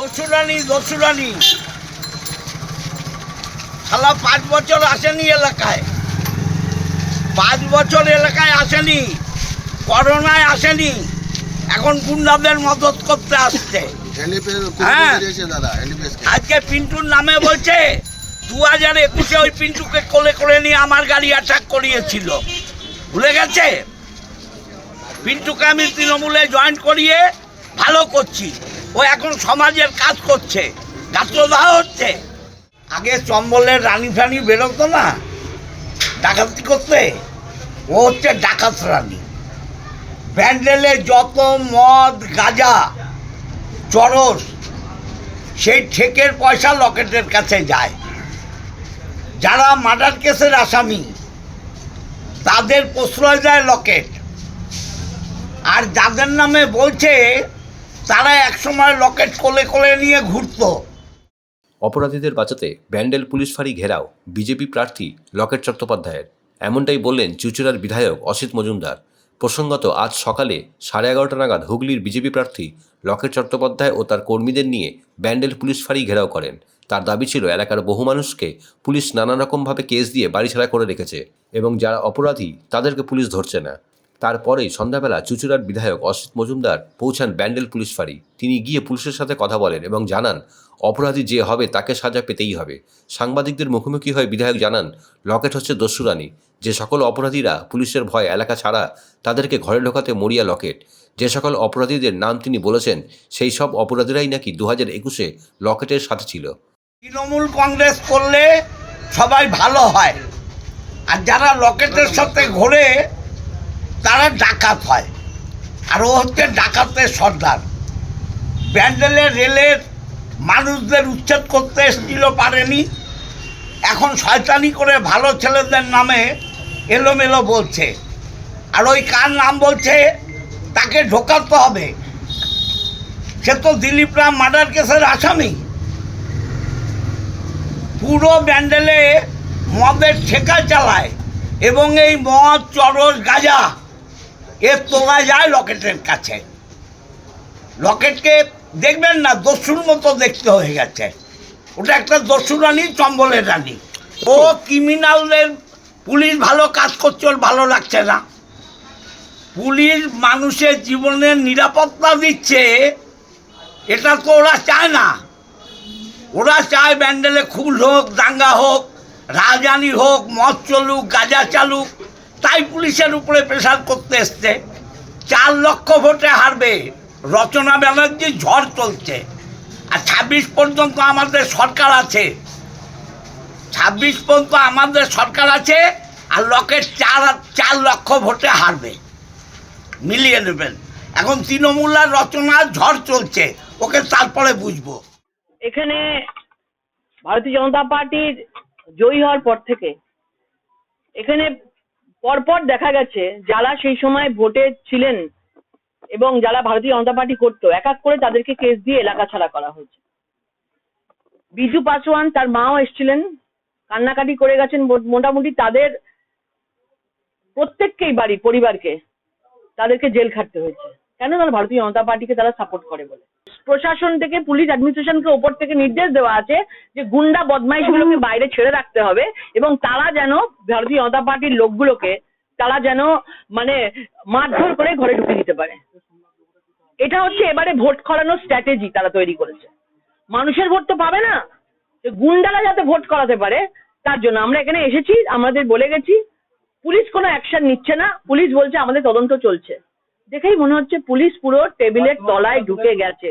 দস্যুরানি দস্যুরানি শালা পাঁচ বছর আসেনি এলাকায়। পাঁচ বছর এলাকায় আসেনি। করোনায় আসেনি। এখন গুন্ডাদের মদত করতে আসছে। হ্যাঁ। আজকে পিন্টুর নামে বলছে দু হাজার একুশে ওই পিন্টুকে কোলে করে নিয়ে আমার গাড়ি অ্যাটাক করিয়েছিল। ভুলে গেছে? পিন্টুকে আমি তৃণমূলে জয়েন করিয়ে ভালো করছি। ও এখন সমাজের কাজ করছে, গাত্রদাহ হচ্ছে। আগে চম্বলের রানী ফানি বেরোতো না, ডাকাতি করতে। ও হচ্ছে ডাকাত রানী। ব্যান্ডেলে যত মদ, গাজা, চরস, সেই ঠেকের পয়সা লকেটের কাছে যায়। যারা মার্ডার কেসের আসামি, তাদের প্রশ্রয় দেয় লকেট। আর যাদের নামে বলছে তারা একসময় লকেট কোলে কোলে নিয়ে ঘুরতো। অপরাধীদের বাঁচাতে ব্যান্ডেল পুলিশ ফাঁড়ি ঘেরাও, বিজেপি প্রার্থী লকেট চট্টোপাধ্যায়ের। এমনটাই বললেন চুচুড়ার বিধায়ক অসিত মজুমদার। প্রসঙ্গত আজ সকালে সাড়ে এগারোটা নাগাদ হুগলির বিজেপি প্রার্থী লকেট চট্টোপাধ্যায় ও তার কর্মীদের নিয়ে ব্যান্ডেল পুলিশ ফাঁড়ি ঘেরাও করেন। তার দাবি ছিল এলাকার বহু মানুষকে পুলিশ নানা রকমভাবে কেস দিয়ে বাড়ি ছাড়া করে রেখেছে এবং যারা অপরাধী তাদেরকে পুলিশ ধরছে না। তারপরেই সন্ধ্যাবেলা চুচুড়ার বিধায়ক অসিত মজুমদার পৌঁছান ব্যান্ডেল পুলিশ ফাঁড়ি। তিনি গিয়ে পুলিশের সাথে কথা বলেন এবং জানান, অপরাধী যে হবে তাকে সাজা পেতেই হবে। সাংবাদিকদের মুখোমুখি হয়ে বিধায়ক জানান, লকেট হচ্ছে দস্যুরানী যে সকল অপরাধীরা পুলিশের ভয় এলাকা ছাড়া, তাদেরকে ঘরে ঢোকাতে মরিয়া লকেট। যে সকল অপরাধীদের নাম তিনি বলেছেন, সেই সব অপরাধীরাই নাকি দু হাজার একুশে লকেটের সাথে ছিল। তৃণমূল কংগ্রেস করলে সবাই ভালো হয়। আর যারা লকেটের সাথে ঘোরে তারা ডাকাত হয়। আর ও হচ্ছে ডাকাতের সর্দার। ব্যান্ডেলে রেলের মানুষদের উচ্ছেদ করতে এসেছিল পারেনি। এখন শয়তানি করে ভালো ছেলেদের নামে এলোমেলো বলছে। আর ওই কার নাম বলছে? তাকে ঢোকাতে হবে। সে তো দিলীপ রাম মার্ডার কেসের আসামি। পুরো ব্যান্ডেলে মদের ঠেকা চালায় এবং এই মদ, চরস, গাঁজা এর তোলা যায় লকেটের কাছে। লকেটকে দেখবেন না দস্যুর মতো দেখতে হয়ে গেছে। ওটা একটা দস্যু রানী চম্বলের রানী। ও ক্রিমিনালদের পুলিশ ভালো কাজ করছে ওর ভালো লাগছে না। পুলিশ মানুষের জীবনের নিরাপত্তা দিচ্ছে এটা তো ওরা চায় না। ওরা চায় ব্যান্ডেলে খুল হোক দাঙ্গা হোক রাজধানী হোক মদ চলুক গাঁজা চালুক তাই পুলিশের উপরে প্রেশার করতে এসছে। চার লক্ষ ভোটে হারবে। রচনা ব্যানার্জি ঝড় চলছে। আর ছাব্বিশ পর্যন্ত আমাদের সরকার আছে। ছাব্বিশ পর্যন্ত আমাদের সরকার আছে আর লকের চার চার লক্ষ ভোটে হারবে। মিলিয়ে নেবেন। এখন তৃণমূল আর রচনার ঝড় চলছে। ওকে তারপরে বুঝব। এখানে ভারতীয় জনতা পার্টির জয়ী হওয়ার পর থেকে এখানে পরপর দেখা গেছে যারা সেই সময় ভোটে ছিলেন এবং যারা ভারতীয় জনতা পার্টি করতো, এক এক করে তাদেরকে কেস দিয়ে এলাকা ছাড়া করা হয়েছে। বিজু পাসওয়ান তার মাও এসেছিলেন, কান্নাকাটি করে গেছেন মোটামুটি তাদের প্রত্যেককেই বাড়ি, পরিবারকে তাদেরকে জেল খাটতে হয়েছে। কেন তারা ভারতীয় জনতা পার্টিকে তারা সাপোর্ট করে বলে? প্রশাসন থেকে পুলিশ অ্যাডমিনিস্ট্রেশনকে ওপর থেকে নির্দেশ দেওয়া আছে যে গুন্ডা বদমাইশগুলোকে বাইরে ছেড়ে রাখতে হবে এবং তারা যেন ভারতীয় জনতা পার্টির লোকগুলোকে তারা যেন মানে মারধর করে ঘরে ঢুকে দিতে পারে। এটা হচ্ছে এবারে ভোট করানোর স্ট্র্যাটেজি তারা তৈরি করেছে। মানুষের ভোট তো পাবে না। গুন্ডারা যাতে ভোট করাতে পারে, তার জন্য আমরা এখানে এসেছি, আমাদের বলে গেছি, পুলিশ কোনো অ্যাকশন নিচ্ছে না। পুলিশ বলছে আমাদের তদন্ত চলছে। দেখেই মনে হচ্ছে পুলিশ পুরো টেবিলের তলায় ঢুকে গেছে।